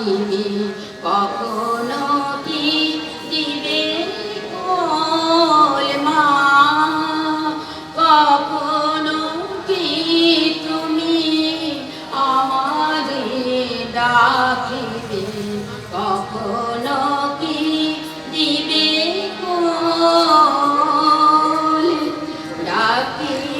পাইনি কখনো কি দিবে মা? কখনো কি তুমি আমার ডাকিবে? কখনো কি দিবে ডাকিবে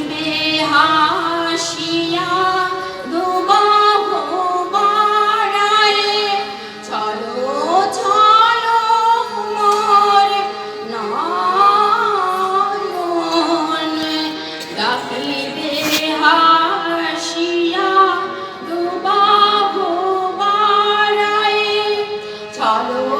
ডাকিবে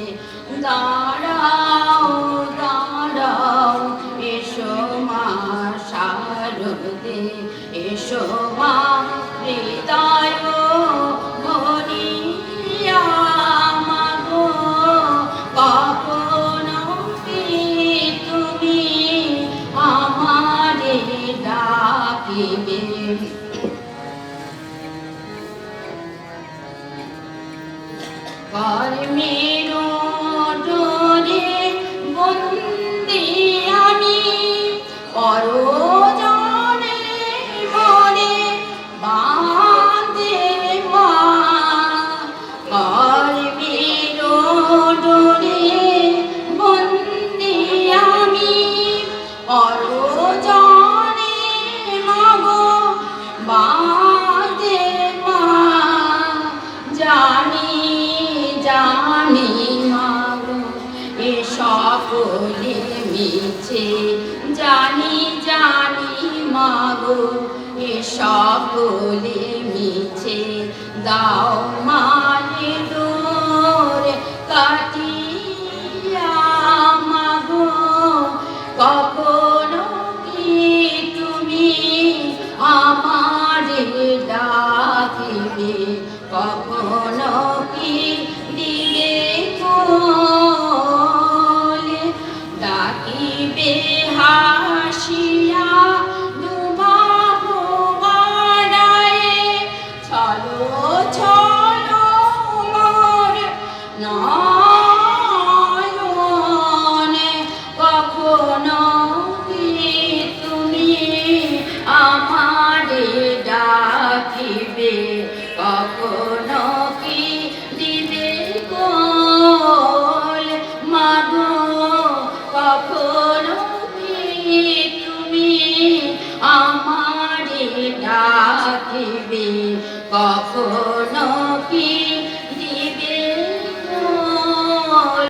দাঁড়াও দাঁড়াও, এসো মা শারদে, এসো মা হৃদয় ভরিয়া মাগো, কখনো তুমি আমারে ডাকিবে? কর্মের জানি জানি মাগো এ সকলে মিছে। দাও মা দোর কাটিয়া ডাকিবে কখনো কি